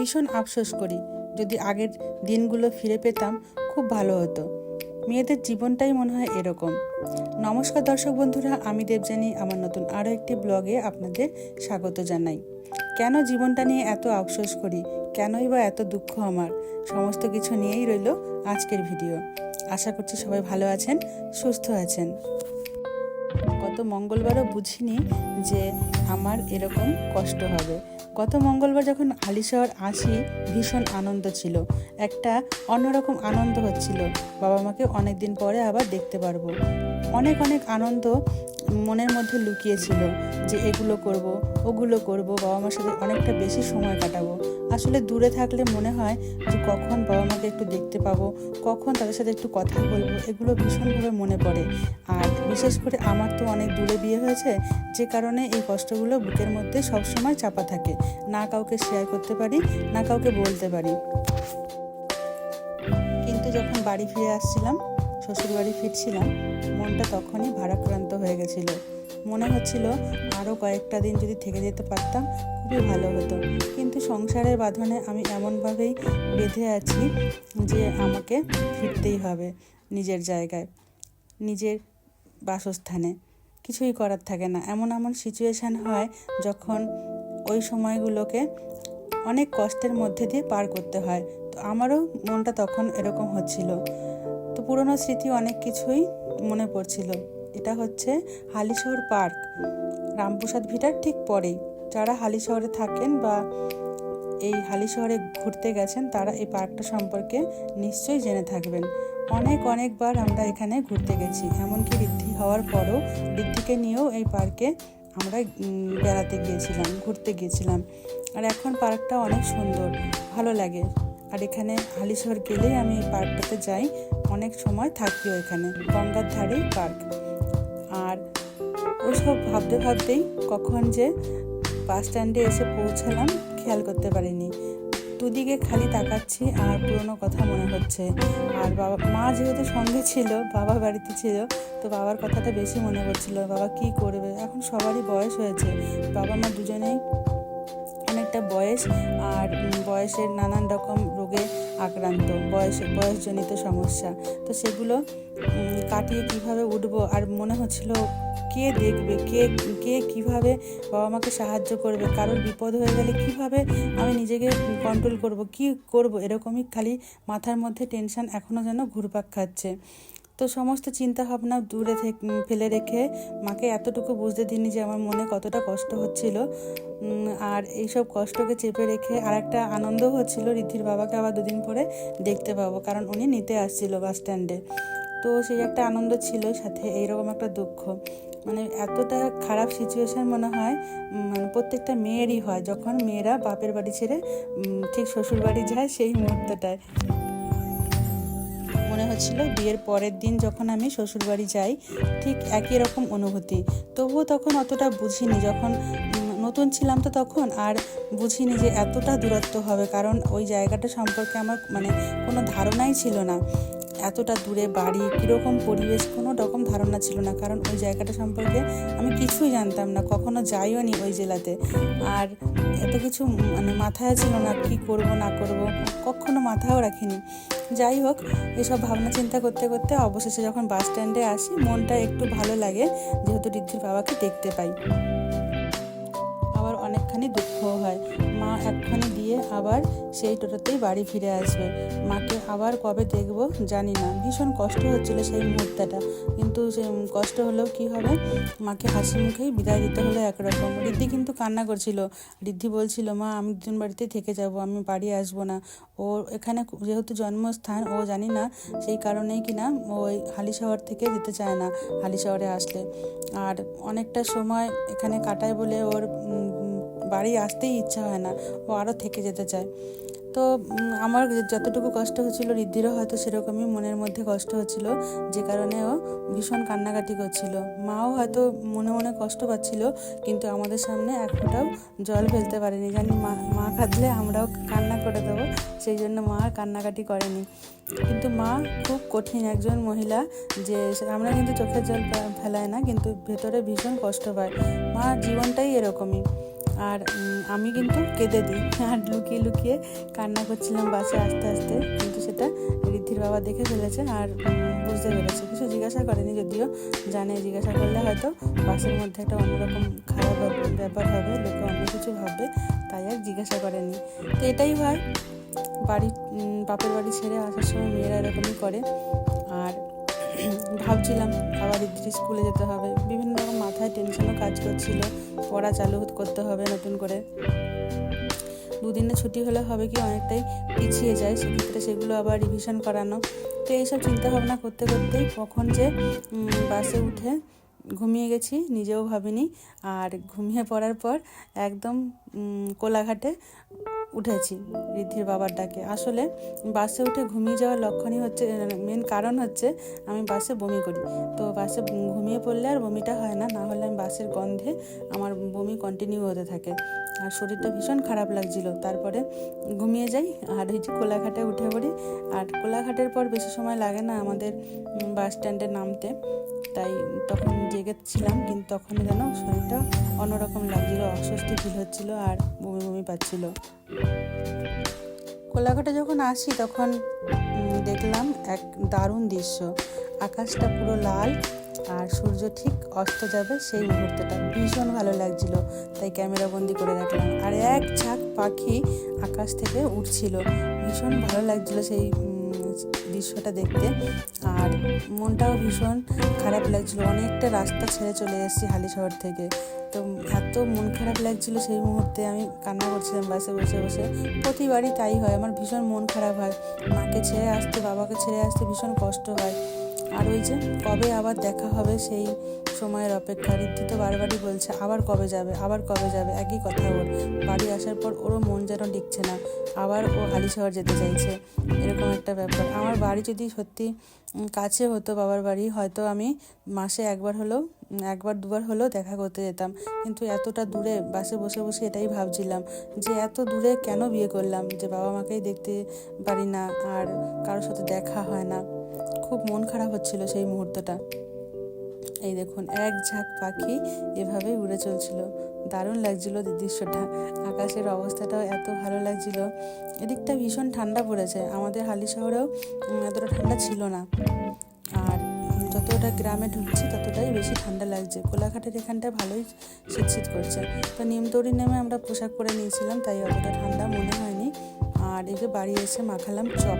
ভীষণ আফসোস করি। যদি আগের দিনগুলো ফিরে পেতাম, খুব ভালো হতো। মেয়েদের জীবনটাই মনে হয় এরকম। নমস্কার দর্শক বন্ধুরা, আমি দেবজানি আমার নতুন আরও একটি ব্লগে আপনাদের স্বাগত জানাই। কেন জীবনটা নিয়ে এত আফসোস করি? কেনই বা এত দুঃখ আমার? সমস্ত কিছু নিয়েই রইল আজকের ভিডিও। আশা করছি সবাই ভালো আছেন, সুস্থ আছেন। মঙ্গলবারও বুঝিনি যে আমার এরকম কষ্ট হবে। গত মঙ্গলবার যখন হালিশহর আসি ভীষণ আনন্দ ছিল। একটা অন্যরকম আনন্দ হচ্ছিল। বাবা মাকে অনেকদিন পরে আবার দেখতে পারব। অনেক অনেক আনন্দ মনের মধ্যে লুকিয়েছিল যে এগুলো করব, ওগুলো করব, বাবা মার সাথে অনেকটা বেশি সময় কাটাবো। আসলে দূরে থাকলে মনে হয় যে কখন বাবা মাকে একটু দেখতে পাবো, কখন তাদের সাথে একটু কথা বলব, এগুলো ভীষণভাবে মনে পড়ে। আর বিশেষ করে আমার তো অনেক দূরে বিয়ে হয়েছে, যে কারণে এই কষ্টগুলো বুকের মধ্যে সবসময় চাপা থাকে। না কাউকে শেয়ার করতে পারি, না কাউকে বলতে পারি। কিন্তু যখন বাড়ি ফিরে আসছিলাম শ্বশুর বাড়ি ফিরছিলাম, মনটা তখনই ভারাক্রান্ত হয়ে গেছিল। মনে হচ্ছিল আরও কয়েকটা দিন যদি থেকে যেতে পারতাম, খুবই ভালো হতো। কিন্তু সংসারের বাঁধনে আমি এমনভাবেই বেঁধে আছি যে আমাকে ফিরতেই হবে নিজের জায়গায়, নিজের বাসস্থানে। কিছুই করার থাকে না। এমন এমন সিচুয়েশান হয় যখন ওই সময়গুলোকে অনেক কষ্টের মধ্যে দিয়ে পার করতে হয়। তো আমারও মনটা তখন এরকম হচ্ছিল। তো পুরনো স্মৃতি অনেক কিছুই মনে পড়ছিল। এটা হচ্ছে হালিশহর পার্ক। রামপ্রসাদ ভিটার ঠিক পরেই। যারা হালিশহরে থাকেন বা এই হালিশহরে ঘুরতে গেছেন, তারা এই পার্কটা সম্পর্কে নিশ্চয়ই জেনে থাকবেন। অনেক, অনেকবার আমরা এখানে ঘুরতে গেছি। এমনকি বৃদ্ধি হওয়ার পরও বৃদ্ধিকে নিয়েও এই পার্কে আমরা বেড়াতে গিয়েছিলাম, ঘুরতে গিয়েছিলাম। আর এখন পার্কটা অনেক সুন্দর, ভালো লাগে। আর এখানে হালিশহর গেলেই আমি এই পার্কটাতে যাই। অনেক সময় থাকি ওইখানে গঙ্গার ধারেই পার্ক। আর ওসব ভাবতে ভাবতেই কখন যে বাস স্ট্যান্ডে এসে পৌঁছালাম, খেয়াল করতে পারিনি। দুদিকে খালি তাকাচ্ছি আর পুরনো কথা মনে হচ্ছে। আর বাবা, মা যেহেতু সঙ্গে ছিল, বাবা বাড়িতে ছিল, তো বাবার কথাটা বেশি মনে পড়ছিল, বাবা কি করবে? এখন সবারই বয়স হয়েছে। বাবা মা দুজনেই অনেকটা বয়স, আর বয়সের নানান রকম রোগে আক্রান্ত, বয়স, বয়সজনিত সমস্যা। তো সেগুলো কাটিয়ে কীভাবে উঠব আর মনে হচ্ছিল কে দেখবে, কে কে কীভাবে বাবা মাকে সাহায্য করবে, কারোর বিপদ হয়ে গেলে কীভাবে আমি নিজেকে কন্ট্রোল করব, কি করব, এরকমই খালি মাথার মধ্যে টেনশান এখনও যেন ঘুরপাক খাচ্ছে। তো সমস্ত চিন্তা ভাবনা দূরে ফেলে রেখে মাকে এতটুকু বুঝতে দিইনি যে আমার মনে কতটা কষ্ট হচ্ছিল। আর এইসব কষ্টকে চেপে রেখে আর একটা আনন্দ হচ্ছিল রিদ্ধির বাবাকে আবার দুদিন পরে দেখতে পাবো, কারণ উনি নিতে আসছিল বাস স্ট্যান্ডে। তো সেই একটা আনন্দ ছিল, সাথে এইরকম একটা দুঃখ। মানে এতটা খারাপ সিচুয়েশান মনে হয় মানে প্রত্যেকটা মেয়েরই হয়, যখন মেয়েরা বাপের বাড়ি ছেড়ে ঠিক শ্বশুর বাড়ি যায় সেই মুহূর্তটায়। মনে হচ্ছিল বিয়ের পরের দিন যখন আমি শ্বশুরবাড়ি যাই, ঠিক একই রকম অনুভূতি। তবুও তখন অতটা বুঝিনি, যখন নতুন ছিলাম তো তখন, আর বুঝিনি যে এতটা দূরত্ব হবে, কারণ ওই জায়গাটা সম্পর্কে আমার মানে কোনো ধারণাই ছিল না। এতটা দূরে বাড়ি, কীরকম পরিবেশ, কোনো রকম ধারণা ছিল না। কারণ ওই জায়গাটা সম্পর্কে আমি কিছুই জানতাম না, কখনো যাইও নি ওই জেলাতে। আর এত কিছু মানে মাথায় ছিল না, কি করব, না করব, কখনো মাথাও রাখিনি। যাই হোক, এসব ভাবনা চিন্তা করতে করতে অবশেষে যখন বাস স্ট্যান্ডে আসি, মনটা একটু ভালো লাগে, যেহেতু ঋদ্ধির বাবাকে দেখতে পাই। অনেকখানি দুঃখও হয়। মা একখানি দিয়ে আবার সেই টোটোতেই বাড়ি ফিরে আসবে। মাকে আবার কবে দেখব জানি না। ভীষণ কষ্ট হচ্ছিল সেই মুহূর্তটা। কিন্তু সে কষ্ট হলেও কি হবে? মাকে হাসি মুখেই বিদায় দিতে হলো একরকম। রিদ্ধি কিন্তু কান্না করছিল। রিদ্ধি বলছিল, মা, আমি দুজন বাড়িতেই থেকে যাব, আমি বাড়ি আসব না। ও এখানে যেহেতু জন্মস্থান, ও জানি না সেই কারণেই কিনা ওই হালি শহর থেকে যেতে চায় না হালি শহরে আসলে। আর অনেকটা সময় এখানে কাটায় বলে ওর বাড়ি আসতেই ইচ্ছা হয় না, ও আরও থেকে যেতে চায়। তো আমার যতটুকু কষ্ট হচ্ছিল রিদ্ধিরও হয়তো সেরকমই মনের মধ্যে কষ্ট হচ্ছিল, যে কারণে ও ভীষণ কান্নাকাটি করছিল। মাও হয়তো মনে মনে কষ্ট পাচ্ছিল, কিন্তু আমাদের সামনে এক ফোঁটাও জল ফেলতে পারেনি। জানি মা মা কাঁদলে আমরাও কান্না করে দেবো, সেই জন্য মা আর কান্নাকাটি করেনি। কিন্তু মা খুব কঠিন একজন মহিলা, যে আমরা কিন্তু চোখের জল ফেলায় না, কিন্তু ভেতরে ভীষণ কষ্ট পায়। মা জীবনটাই এরকমই। আর আমি কিন্তু কেঁদে দিই। আর লুকিয়ে লুকিয়ে কান্না করছিলাম বাসে আস্তে আস্তে, কিন্তু সেটা ঋদ্ধির বাবা দেখে ফেলেছে আর বুঝতে পেরেছে। কিছু জিজ্ঞাসা করেনি যদিও, জানে জিজ্ঞাসা করলে হয়তো বাসের মধ্যে একটা অন্যরকম খারাপ ব্যাপার হবে, লোকে অন্য কিছু ভাববে, তাই আর জিজ্ঞাসা করেনি। তো এটাই হয়, বাড়ি বাপের বাড়ি ছেড়ে আসার সময় মেয়েরা এরকমই করে। আর ভাবছিলাম আবার ইদ্রি স্কুলে যেতে হবে। বিভিন্ন রকম মাথায় টেনশনও কাজ করছিল। পড়া চালু করতে হবে নতুন করে। দুদিনে ছুটি হলে হবে কি অনেকটাই পিছিয়ে যায়। সেক্ষেত্রে সেগুলো আবার রিভিশন করানো। তো এইসব চিন্তাভাবনা করতে করতেই কখন যে বাসে উঠে ঘুমিয়ে গেছি, নিজেও ভাবিনি। আর ঘুমিয়ে পড়ার পর একদম কোলাঘাটে উঠেছি ঋদ্ধির বাবার ডাকে। আসলে বাসে উঠে ঘুমিয়ে যাওয়ার লক্ষণই হচ্ছে মেন কারণ হচ্ছে আমি বাসে বমি করি। তো বাসে ঘুমিয়ে পড়লে আর বমিটা হয় না না হলে আমি বাসের গন্ধে আমার বমি কন্টিনিউ হতে থাকে। আর শরীরটা ভীষণ খারাপ লাগছিল। তারপরে ঘুমিয়ে যাই, আর ওই যে কোলাঘাটে উঠে পড়ি। আর কোলাঘাটের পর বেশি সময় লাগে না আমাদের বাস স্ট্যান্ডে নামতে। তাই তখন জেগেছিলাম, কিন্তু তখন যেন শরীরটা অন্যরকম লাগছিল, অস্বস্তি ফিল হচ্ছিল আর বমি বমি পাচ্ছিল। কোলাঘাটে যখন আসি তখন দেখলাম এক দারুণ দৃশ্য। আকাশটা পুরো লাল আর সূর্য ঠিক অস্ত যাবে সেই মুহূর্তটা। ভীষণ ভালো লাগছিল, তাই ক্যামেরা বন্দি করে রাখলাম। আর এক ঝাঁক পাখি আকাশ থেকে উঠছিল। ভীষণ ভালো লাগছিল সেই দৃশ্যটা দেখতে। আর মনটাও ভীষণ খারাপ লাগছিল। অনেকটা রাস্তা ছেড়ে চলে এসেছি হালি শহর থেকে। তো এত মন খারাপ লাগছিল সেই মুহূর্তে আমি কান্না করছিলাম বাসে বসে বসে। প্রতিবারই তাই হয়। আমার ভীষণ মন খারাপ হয়। মাকে ছেড়ে আসতে, বাবাকে ছেড়ে আসতে ভীষণ কষ্ট হয়। আর ওই যে কবে আবার দেখা হবে সেই সময়ের অপেক্ষা। ঋদ্ধি তো বারবারই বলছে, আবার কবে যাবে? আবার কবে যাবে? একই কথা ওর। বাড়ি আসার পর ওরও মন যেন লিখছে না। আবার ও হালিশহর যেতে চাইছে। এরকম একটা ব্যাপার। আমার বাড়ি যদি সত্যি কাছে হতো বাবার বাড়ি, হয়তো আমি মাসে একবার হলেও একবার দুবার হলেও দেখা করতে যেতাম। কিন্তু এতটা দূরে বাসে বসে বসে এটাই ভাবছিলাম যে, এত দূরে কেন বিয়ে করলাম? যে বাবা মাকেই দেখতে পারি না আর কারোর সাথে দেখা হয় না। খুব মন খারাপ হচ্ছিল সেই মুহূর্তটা। এই দেখুন, এক ঝাঁক পাখি এভাবেই উড়ে চলছিল। দারুণ লাগছিল দৃশ্যটা। আকাশের অবস্থাটাও এত ভালো লাগছিল। এদিকটা ভীষণ ঠান্ডা পড়েছে। আমাদের হালি শহরেও এতটা ঠান্ডা ছিল না। আর যতটা গ্রামে ঢুকছি, ততটাই বেশি ঠান্ডা লাগছে। কোলাঘাটের এখানটা ভালোই শীত করছে। তো নিমতৌড়ি নেমে আমরা পোশাক পরে নিয়েছিলাম, তাই অতটা ঠান্ডা মনে হয়নি। আর যে বাড়ি এসে মাখালাম চপ।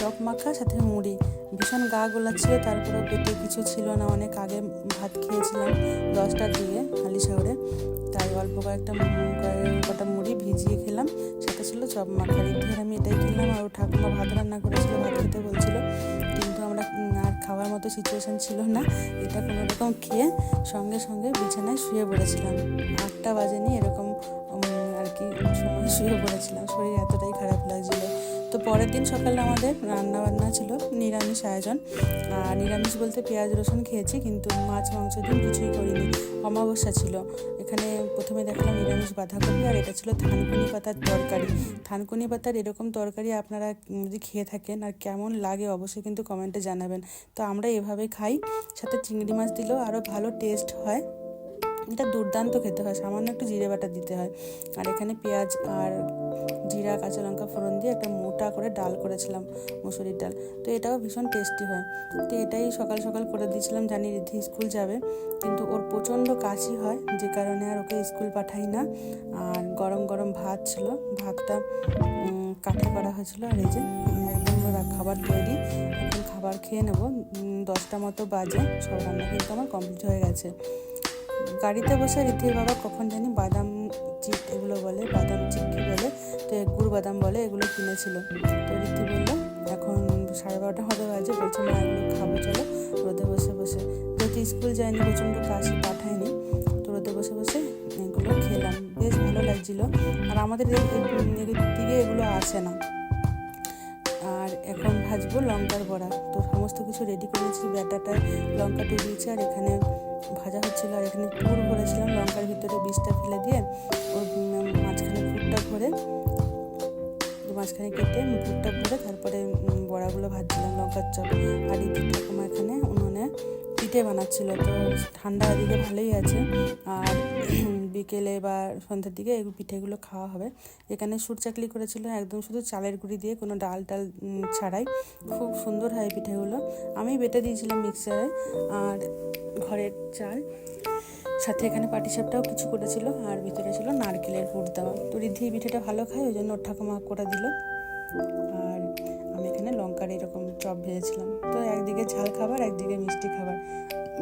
চপ মাখা সাথে মুড়ি। ভীষণ গা গোলাচ্ছিল তারপরেও পেটে কিছু ছিল না। অনেক আগে ভাত খেয়েছিলাম দশটার দিকে হালি শহরে। তাই অল্প কয়েকটা কটা মুড়ি ভিজিয়ে খেলাম। সাথে ছিল চপ মাখা রিদ্ধির আমি এটাই খেলাম। আর ঠাকুমা ভাত রান্না করেছিল ভাত খেতে বলছিল। কিন্তু আমরা আর খাওয়ার মতো সিচুয়েশন ছিল না। এটা কোনো রকম খেয়ে সঙ্গে সঙ্গে বিছানায় শুয়ে পড়েছিলাম। আটটা বাজেনি এরকম উম, আর কি সময় শুয়ে পড়েছিলাম, শরীর এতটাই খারাপ লাগছিল। তো পরের দিন সকালে আমাদের রান্না বান্না ছিল নিরামিষ আয়োজন। আর নিরামিষ বলতে পেঁয়াজ, রসুন খেয়েছি, কিন্তু মাছ, মাংস দিন কিছুই করিনি। অমাবস্যা ছিল। এখানে প্রথমে দেখলাম নিরামিষ বাঁধাকপি, আর এটা ছিল থানকুনি পাতার তরকারি। থানকুনি পাতার এরকম তরকারি আপনারা যদি খেয়ে থাকেন আর কেমন লাগে অবশ্যই কিন্তু কমেন্টে জানাবেন। তো আমরা এভাবে খাই, সাথে চিংড়ি মাছ দিলেও আরও ভালো টেস্ট হয়। এটা দুর্দান্ত খেতে হয়। সামান্য একটু জিরে বাটা দিতে হয়। আর এখানে পেঁয়াজ আর জিরা, কাঁচা লঙ্কা ফোড়ন দিয়ে একটা মোটা করে ডাল করেছিলাম, মুসুরির ডাল। তো এটাও ভীষণ টেস্টি হয়। তো এটাই সকাল সকাল করে দিয়েছিলাম। জানি রিদ্ধি স্কুল যাবে, কিন্তু ওর প্রচণ্ড কাশি হয়, যে কারণে আর ওকে স্কুল পাঠাই না। আর গরম গরম ভাত ছিল, ভাতটা কাঠে করা হয়েছিল। আর এই যে একদম খাবার তৈরি, এখন খাবার খেয়ে নেব। দশটা মতো বাজে সব রান্না কিন্তু আমার কমপ্লিট হয়ে গেছে। গাড়িতে বসে ঋদ্ধির বাবা কখন জানি বাদাম চিট এগুলো বলে, বাদাম চিক্কি বলে, তো গুড় বাদাম বলে, এগুলো কিনেছিল। তো ঋদ্ধি বলল, এখন সাড়ে বারোটা মতো বাজে, বলছে, মা, এগুলো খাব, চলো। রোদে বসে বসে যেহেতু স্কুল যায়নি, প্রচণ্ড কাশি পাঠায়নি। তো রোদে বসে বসে এগুলো খেলাম, বেশ ভালো লাগছিল। আর আমাদের দিকে এগুলো আসে না। আর এখন ভাজবো লঙ্কার বড়া। তো সমস্ত কিছু রেডি করেছি, ব্যাটাটায় লঙ্কা ডুবিয়েছি, আর এখানে ভাজা হচ্ছিল আর এখানে পুর ভরেছিলাম, লঙ্কার ভিতরে বীজটা ফেলে দিয়ে ও মাঝখানে পুরটা ভরে, মাঝখানে কেটে পুরটা ভরে তারপরে বড়াগুলো ভাজছিলাম, লঙ্কার চপ আর ইতি ঠাকুমা এখানে উনুনে পিঠে বানাচ্ছিল। তো ঠান্ডা এদিকে ভালোই আছে। আর বিকেলে বা সন্ধ্যার দিকে এই পিঠেগুলো খাওয়া হবে। এখানে সুর চাকলি করেছিল একদম শুধু চালের গুঁড়ি দিয়ে কোনো ডাল টাল ছাড়াই। খুব সুন্দর হয় পিঠেগুলো। আমি বেটে দিয়েছিলাম মিক্সারে আর ঘরের চাল। সাথে এখানে পাটিসাপটাও কিছু করেছিল আর ভিতরে ছিল নারকেলের পুর দেওয়া। তো রিদ্ধি পিঠেটা ভালো খায়, ওই জন্য ওর ঠাকুমা করে দিল। আর আমি এখানে লঙ্কার এরকম চপ ভেজেছিলাম। তো একদিকে ঝাল খাবার, একদিকে মিষ্টি খাবার।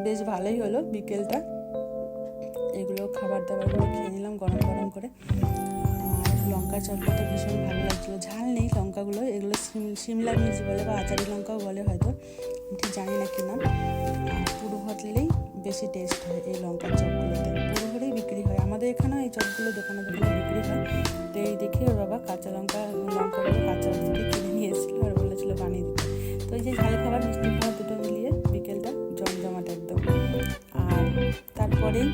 বেশ ভালোই হলো বিকেলটা। এগুলো খাবার দাবারগুলো খেয়ে নিলাম গরম গরম করে। আর লঙ্কা চপটা তো ভীষণ ভালো লাগছিল। ঝাল নেই লঙ্কাগুলো, এগুলো সিম- সিমলা মির্চ বলে বা আচারি লঙ্কাও বলে হয়তো ঠিক জানি না কি নাম পুরো হটলেই বেশি টেস্ট হয় এই লঙ্কার চপগুলোতে পুরো হলেই বিক্রি হয়। আমাদের এখানেও এই চপগুলো দোকানে দোকানে বিক্রি হয়। তো এই দেখে ওর বাবা কাঁচা লঙ্কা, লঙ্কাগুলো কাঁচা থেকে কিনে নিয়ে এসেছিল আর বলেছিল বানিয়ে দিতে। তো এই যে ঝাল খাবার মিষ্টি খাবার দুটো মিলিয়ে বিকেলটা জমজমাট একদম। আর তারপরেই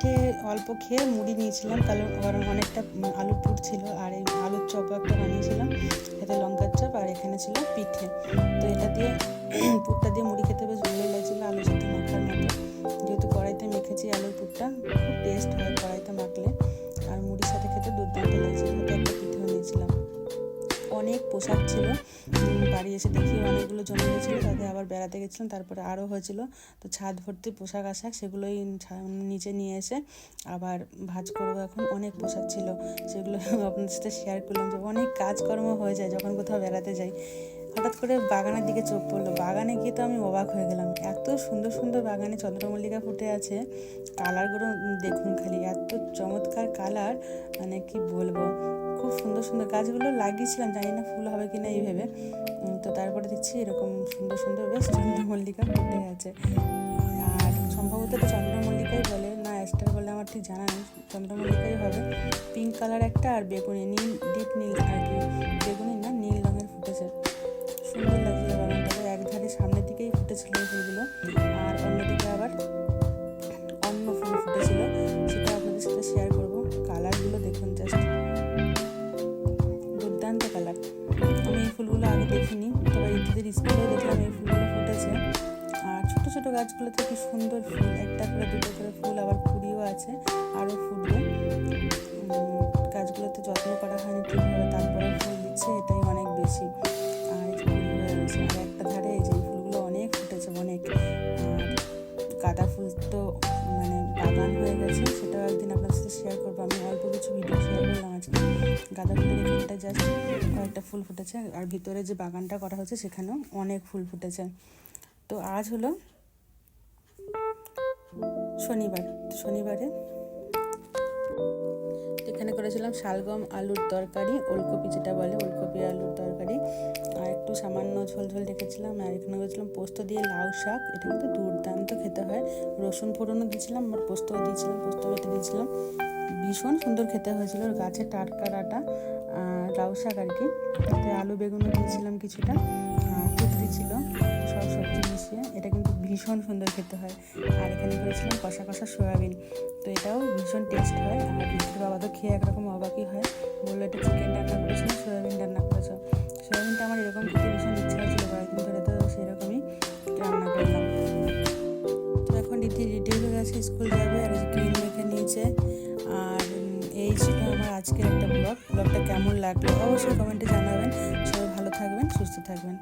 পিঠে অল্প খেয়ে মুড়ি নিয়েছিলাম, কারণ কারণ অনেকটা আলু পুর ছিল আর এই আলুর চপ একটা বানিয়েছিলাম, এতে লঙ্কার চপ আর এখানে ছিল পিঠে। তো এটা দিয়ে পুরটা দিয়ে মুড়ি খেতে বেশ ভালোই লাগছিল, আলুর সাথে মাখার মতো। যেহেতু কড়াইতে মেখেছি আলুর পুরটা, খুব টেস্ট হয় কড়াইতে মাখলে। অনেক পোশাক ছিল। বাড়ি এসে দেখি অনেকগুলো জমে গেছিল তাতে আবার বেড়াতে গেছিলাম, তারপরে আরও হয়েছিল। তো ছাদ ভর্তি পোশাক আশাক সেগুলোই নিচে নিয়ে এসে আবার ভাজ করব। এখন অনেক পোশাক ছিল, সেগুলো আপনাদের সাথে শেয়ার করলাম যে অনেক কাজকর্ম হয়ে যায় যখন কোথাও বেড়াতে যাই। হঠাৎ করে বাগানের দিকে চোখ পড়ল। বাগানে গিয়ে তো আমি অবাক হয়ে গেলাম। এত সুন্দর সুন্দর বাগানে চন্দ্রমল্লিকা ফুটে আছে। কালারগুলো দেখুন খালি, এত চমৎকার কালার মানে কি বলব? খুব সুন্দর সুন্দর গাছগুলো লাগিয়েছিলাম, জানি না ফুল হবে কিনা এই ভেবে। তো তারপরে দেখছি এরকম সুন্দর সুন্দর বেশ চন্দ্রমল্লিকা ফুটে আছে আর সম্ভবত এটা চন্দ্রমল্লিকাই বলে, না স্টার বলে আমার ঠিক জানা নেই। চন্দ্রমল্লিকাই হবে। পিঙ্ক কালার একটা আর বেগুনি, নীল, ডিপ নীল আর কি। বেগুনি না, নীল রঙের ফুটেছে। সুন্দর লাগছিল বাগানটাতে এক ধারে সামনের দিকেই ফুটেছিল ফুলগুলো। আর অন্যদিকে আবার অন্য ফুল ফুটেছিল। দেখিনি, তবে ঋতুদের স্কুলেও দেখলাম এই ফুলগুলো ফুটেছে। আর ছোটো ছোটো গাছগুলোতে কি সুন্দর ফুল, একটা করে, দুটো করে ফুল আবার কুড়িও আছে, আরও ফুটবে। গাছগুলোতে যত্ন করা হয়নি ঠিকভাবে তারপরে ফুল দিচ্ছে, এটাই অনেক বেশি। আর আর একটা ধারে এই যে ফুলগুলো অনেক ফুটেছে, অনেক। গাঁদা ফুল তো মানে বাগান হয়ে গেছে, সেটাও একদিন আপনার সাথে শেয়ার করব। আমি অল্প কিছু ভিডিও শেয়ার করলাম আজকে। গাঁদা ফুলের এখানটা জাস্ট কয়েকটা ফুল ফুটেছে। আর ভিতরে যে বাগানটা করা হয়েছে সেখানেও অনেক ফুল ফুটেছে। তো আজ হলো শনিবার। শনিবারে এখানে করেছিলাম শালগম আলুর তরকারি, ওলকপি যেটা বলে ওলকপি আলুর তরকারি। আর একটু সামান্য ঝোল ঝোল রেখেছিলাম। আর এখানে করেছিলাম পোস্ত দিয়ে লাউ শাক। এটা কিন্তু দুর্দান্ত খেতে হয়। রসুন ফোড়নও দিয়েছিলাম আর পোস্তও দিয়েছিলাম পোস্ত বেটে দিয়েছিলাম। ভীষণ সুন্দর খেতে হয়েছিল। গাছের টাটকা ডাটা। লাউ শাক আর কি। তাতে আলু বেগুনও দিয়েছিলাম কিছুটা, আর ছিল, সব সবজি মিশিয়ে। এটা কিন্তু ভীষণ সুন্দর খেতে হয়। আর এখানে করেছিলাম কষা কষা সয়াবিন। তো এটাও ভীষণ টেস্ট হয়। আর বৃদ্ধির বাবা তো খেয়ে একরকম অবাকই হয়। বলল, এটা চিকেন রান্না করেছ সয়াবিন রান্না করেছ? সয়াবিনটা আমার এরকম খেতে ভীষণ ইচ্ছা হয়েছিল কয়েকদিন ধরে, তো সেরকমই রান্না করলাম। তো এখন দিদি রেডি হয়ে গেছে, স্কুল যাবে, আর ক্রিম মেখে নিয়েছে। আর এই ছিল আমার আজকের একটা ব্লগ ব্লগটা কেমন লাগল অবশ্যই কমেন্টে জানাবেন। সবাই ভালো থাকবেন, সুস্থ থাকবেন।